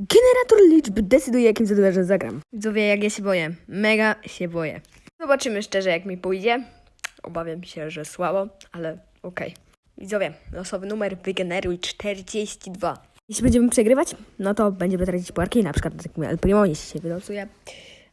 Generator liczb decyduje, jakim zaduarzem zagram. Widzowie, jak ja się boję. Mega się boję. Zobaczymy szczerze, jak mi pójdzie. Obawiam się, że słabo, ale okej. Widzowie, losowy numer wygeneruj 42. Jeśli będziemy przegrywać, no to będziemy tracić puarki, na przykład takim El Primo, jeśli się wylosuje.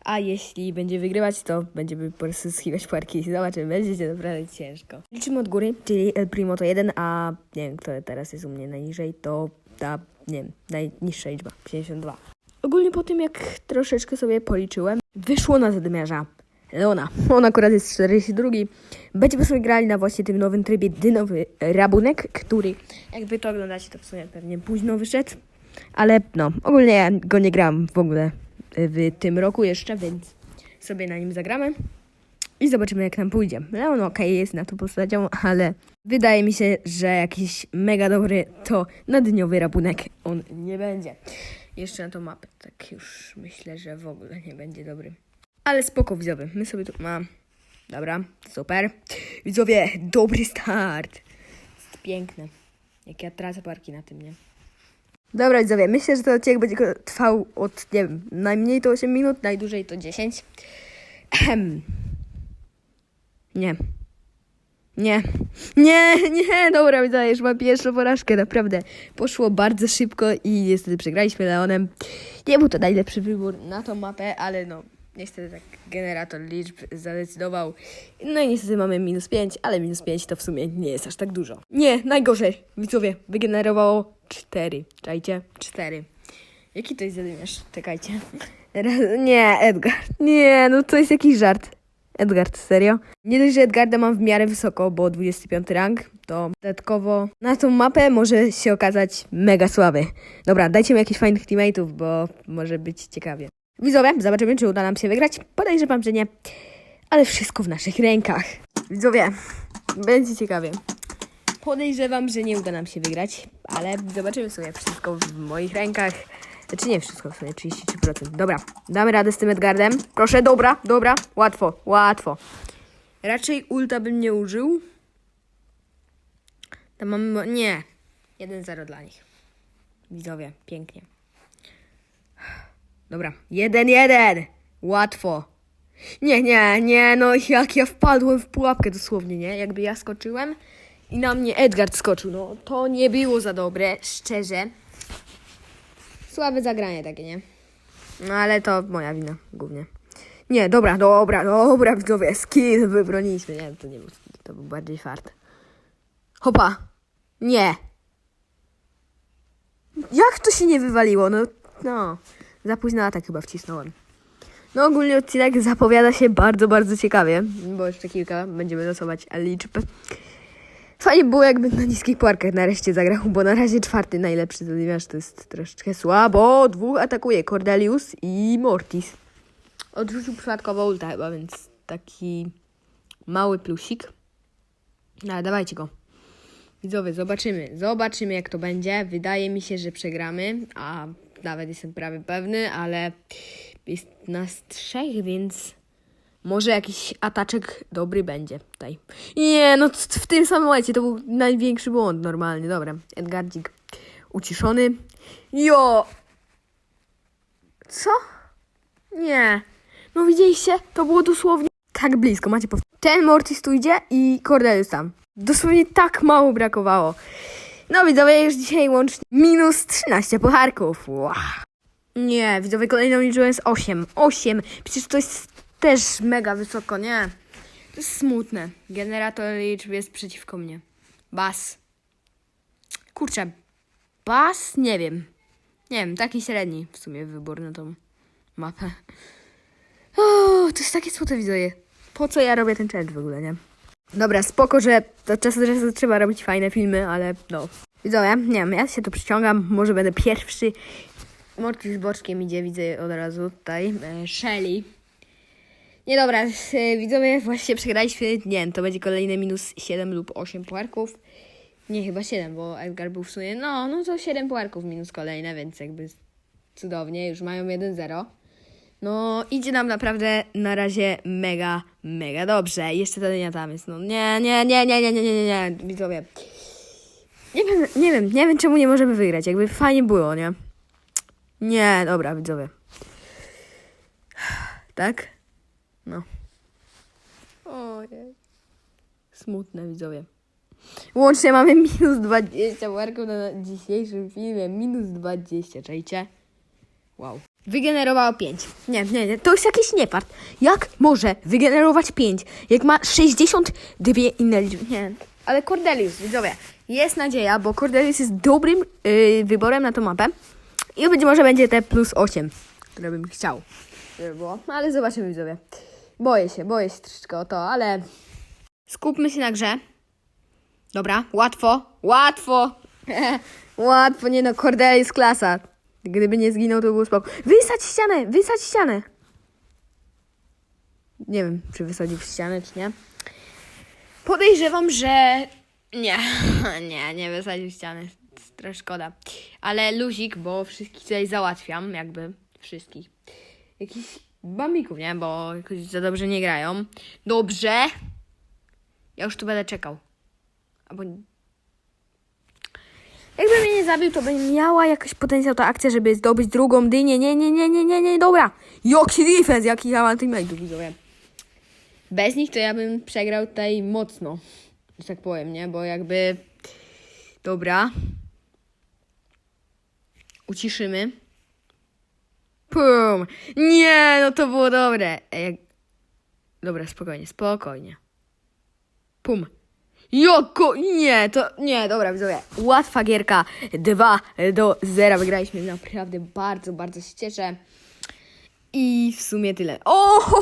A jeśli będzie wygrywać, to będziemy po prostu skiwać puarki. Zobaczymy, będzie się naprawdę ciężko. Liczymy od góry, czyli El Primo to 1, a nie wiem, kto teraz jest u mnie najniżej, to ta, nie wiem, najniższa liczba, 52. Ogólnie po tym, jak troszeczkę sobie policzyłem, wyszło na zadymiarza Leona. On akurat jest 42. Będziemy grali na właśnie tym nowym trybie dynowy rabunek, który, jak wy to oglądacie, to w sumie pewnie późno wyszedł. Ale no, ogólnie ja go nie grałam w ogóle w tym roku jeszcze, więc sobie na nim zagramy. I zobaczymy, jak nam pójdzie. Leon okej jest na to postacią, ale wydaje mi się, że jakiś mega dobry to nadniowy rabunek on nie będzie. Jeszcze na tą mapę, tak już myślę, że w ogóle nie będzie dobry. Ale spoko widzowie, my sobie tu mam. Dobra, super. Widzowie, dobry start. Jest piękne. Jak ja tracę parki na tym, nie? Dobra widzowie, myślę, że ten odcinek będzie trwał od, nie wiem, najmniej to 8 minut, najdłużej to 10. Ehem. Nie. Nie. Nie, nie, dobra, widzowie, już mam pierwszą porażkę, naprawdę. Poszło bardzo szybko i niestety przegraliśmy Leonem. Nie był to najlepszy wybór na tą mapę, ale no, niestety tak generator liczb zadecydował. No i niestety mamy minus 5, ale minus 5 to w sumie nie jest aż tak dużo. Nie, najgorzej, widzowie, wygenerowało 4. Czajcie? 4. Jaki to jest zadymiarz? Czekajcie. Raz- Nie, Edgar. Nie, no to jest jakiś żart. Edgard, serio? Nie dość, że Edgarda mam w miarę wysoko, bo 25 rank, to dodatkowo na tą mapę może się okazać mega słaby. Dobra, dajcie mi jakichś fajnych teammateów, bo może być ciekawie. Widzowie, zobaczymy, czy uda nam się wygrać. Podejrzewam, że nie, ale wszystko w naszych rękach. Widzowie, będzie ciekawie. Podejrzewam, że nie uda nam się wygrać, ale zobaczymy sobie wszystko w moich rękach. Znaczy nie wszystko, w sumie 33%. Dobra, damy radę z tym Edgardem. Proszę, dobra, dobra, łatwo, łatwo. Raczej ulta bym nie użył. Tam mamy... Nie. 1-0 dla nich. Widzowie, pięknie. Dobra, 1-1. Łatwo. Nie, nie, nie, no jak ja wpadłem w pułapkę dosłownie, nie? Jakby ja skoczyłem i na mnie Edgard skoczył, no to nie było za dobre, szczerze. Słabe zagranie takie, nie? No ale to moja wina głównie. Nie, dobra, dobra, dobra, widzowie, skill wybroniliśmy. Nie, to nie był to był bardziej fart. Hopa! Nie! Jak to się nie wywaliło? No, no. Za późno atak chyba wcisnąłem. No ogólnie odcinek zapowiada się bardzo, bardzo ciekawie, bo jeszcze kilka będziemy losować liczb. Fajnie było jakby na niskich puarkach nareszcie zagrał, bo na razie czwarty najlepszy zadymiarz to jest troszeczkę słabo. Dwóch atakuje Cordelius i Mortis. Odrzucił przypadkowo ulta chyba, więc taki mały plusik. No, ale dawajcie go. Widzowie, zobaczymy. Zobaczymy jak to będzie. Wydaje mi się, że przegramy, a nawet jestem prawie pewny, ale jest nas trzech, więc może jakiś ataczek dobry będzie tutaj. Nie, no w tym samym momencie to był największy błąd normalnie. Dobra, Edgardzik uciszony. Jo! Co? Nie. No widzieliście? To było dosłownie tak blisko. Macie pow... Ten Mortis tu idzie i Cordelius tam. Dosłownie tak mało brakowało. No widzowie, już dzisiaj łącznie minus 13 pucharków. Wow. Nie, widzowie, kolejną liczbą jest 8. 8. Przecież to jest też mega wysoko, nie? To jest smutne. Generator liczb jest przeciwko mnie. Bas. Kurczę. Bas? Nie wiem. Nie wiem, taki średni w sumie wybór na tą mapę. O, to jest takie smutne, widzowie. Po co ja robię ten challenge w ogóle, nie? Dobra, spoko, że do czasu czasu trzeba robić fajne filmy, ale no. Widzowie, nie wiem, ja się tu przyciągam, może będę pierwszy. Morty z boczkiem idzie, widzę od razu tutaj. E, Shelly. Nie dobra, e, widzowie, właśnie przegraliśmy. Nie to będzie kolejne minus 7 lub 8 puarków. Nie, chyba 7, bo Edgar był w sumie. No, no to 7 puarków minus kolejne, więc jakby cudownie, już mają 1-0. No, idzie nam naprawdę na razie mega, mega dobrze. Jeszcze ta linia tam jest. No, nie, nie, nie, nie, nie, nie, nie, nie, nie, widzowie. Nie wiem, nie wiem, nie wiem czemu nie możemy wygrać. Jakby fajnie było, nie? Nie, dobra, widzowie. Tak? No. Ojej. Smutne, widzowie. Łącznie mamy minus 20 marków na dzisiejszym filmie. Minus 20, czajcie? Wow. Wygenerowało 5. Nie, nie, nie, to jest jakiś niepart. Jak może wygenerować 5, jak ma 62 inne liczby? Nie, ale Cordelius, widzowie, jest nadzieja, bo Cordelius jest dobrym yy, wyborem na tą mapę. I być może będzie te plus 8, które bym chciał, żeby było. No, ale zobaczymy, widzowie. Boję się, boję się troszeczkę o to, ale skupmy się na grze. Dobra, łatwo, łatwo. łatwo, nie no, Cordelius klasa. Gdyby nie zginął, to był spoko. Wysadź ścianę, wysadź ścianę. Nie wiem, czy wysadził ścianę, czy nie. Podejrzewam, że nie, nie, nie wysadził ściany. Trochę szkoda. Ale luzik, bo wszystkich tutaj załatwiam, jakby wszystkich. Jakichś bambików, nie? Bo jakoś za dobrze nie grają. Dobrze. Ja już tu będę czekał. Albo jakby mnie nie zabił, to by miała jakiś potencjał ta akcja, żeby zdobyć drugą dynię. Nie, nie, nie, nie, nie, nie, dobra. Jaki defense, jaki ja mam teammate'ów, widzowie. Bez nich to ja bym przegrał tutaj mocno, że tak powiem, nie? Bo jakby... Dobra. Uciszymy. Pum. Nie, no to było dobre. Ej, jak... Dobra, spokojnie, spokojnie. Pum. Joko, nie, to nie, dobra, widzowie. Łatwa gierka 2 do 0. Wygraliśmy naprawdę bardzo, bardzo się cieszę. I w sumie tyle. O, ho,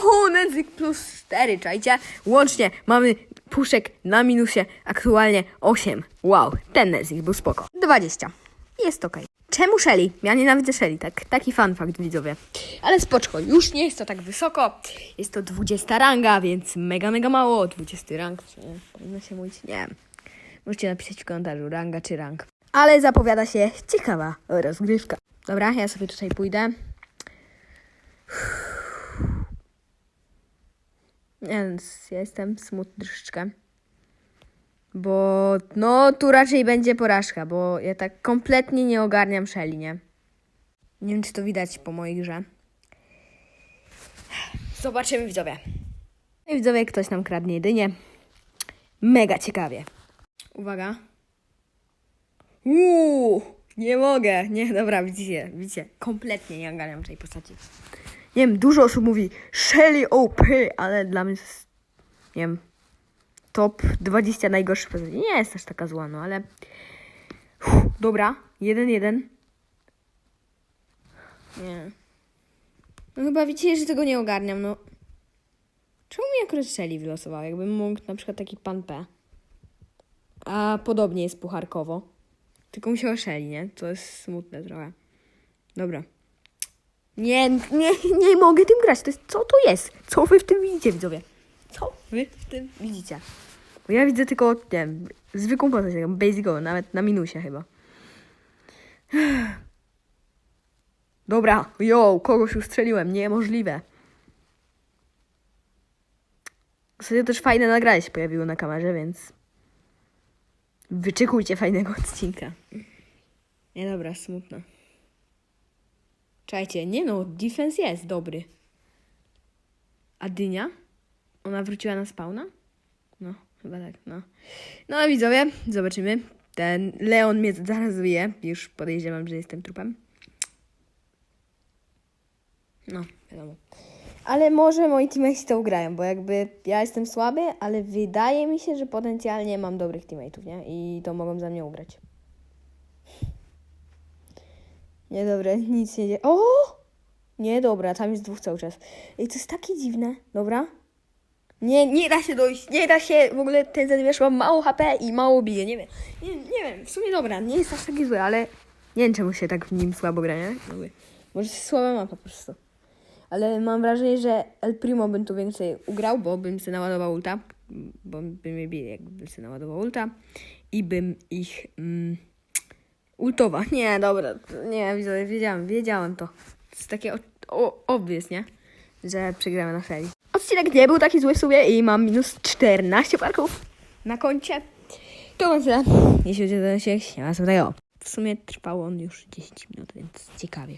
plus 4, czajcie? Łącznie mamy puszek na minusie, aktualnie 8. Wow, ten Nedzyk był spoko. 20. Jest okej. Czemu Shelly? Ja nienawidzę Shelly, tak, taki fun fact, widzowie. Ale spoczko, już nie jest to tak wysoko. Jest to 20 ranga, więc mega, mega mało. 20 rang, czy? Powinno się mówić? Nie. Możecie napisać w komentarzu, ranga czy rang. Ale zapowiada się ciekawa rozgrywka. Dobra, ja sobie tutaj pójdę. Więc ja jestem smutny troszeczkę. Bo no tu raczej będzie porażka, bo ja tak kompletnie nie ogarniam Shelly, nie? Nie wiem, czy to widać po mojej grze. Zobaczymy, widzowie. No I widzowie, ktoś nam kradnie jedynie. Mega ciekawie. Uwaga. Uuu, nie mogę. Nie, dobra, widzicie, widzicie. Kompletnie nie ogarniam tej postaci. Nie wiem, dużo osób mówi Shelly OP, ale dla mnie jest, nie wiem, top 20 najgorszych postaci. Nie jest aż taka zła, no ale... Uff, dobra, 1-1. Nie. No chyba widzicie, że tego nie ogarniam, no. Czemu mi akurat Shelly wylosowała? Jakbym mógł na przykład taki pan P. A podobnie jest pucharkowo. Tylko musiała Shelly, nie? To jest smutne trochę. Dobra. Nie, nie, nie mogę tym grać. To jest, co to jest? Co wy w tym widzicie, widzowie? Co wy w tym widzicie? Bo ja widzę tylko, nie wiem, zwykłą postać, taką basic nawet na minusie chyba. Dobra, yo, kogoś ustrzeliłem, niemożliwe. Ostatnio też fajne nagranie się pojawiło na kamerze, więc wyczekujcie fajnego odcinka. Nie, dobra, smutno. Czajcie, nie no, defense jest dobry. A dynia? Ona wróciła na spawna? No, chyba tak, no. No widzowie, zobaczymy. Ten Leon mnie zaraz wyje. Już podejrzewam, że jestem trupem. No, wiadomo. Ale może moi teammates to ugrają, bo jakby ja jestem słaby, ale wydaje mi się, że potencjalnie mam dobrych teammateów, nie? I to mogą za mnie ugrać. Nie, dobra, nic nie dzieje. O! Nie, dobra, tam jest dwóch cały czas. Ej, to jest takie dziwne, dobra? Nie, nie da się dojść, nie da się, w ogóle ten zadwiesz ma mało HP i mało bije, nie wiem. Nie, nie wiem, w sumie dobra, nie jest aż taki zły, ale nie wiem czemu się tak w nim słabo gra, nie? Jakby, Może słaba mapa po prostu. Ale mam wrażenie, że El Primo bym tu więcej ugrał, bo bym sobie naładował ulta, bo by mnie bili, jakbym sobie naładował ulta i bym ich mm, ultował. Nie, dobra, nie, wiedziałam, wiedziałam to. To jest takie o, o, obvious, nie? Że przegramy na serii. Odcinek nie był taki zły w sumie i mam minus 14 parków na koncie. To mam tyle. Jeśli chodzi o ten odcinek, nie ma. W sumie trwał on już 10 minut, więc ciekawie.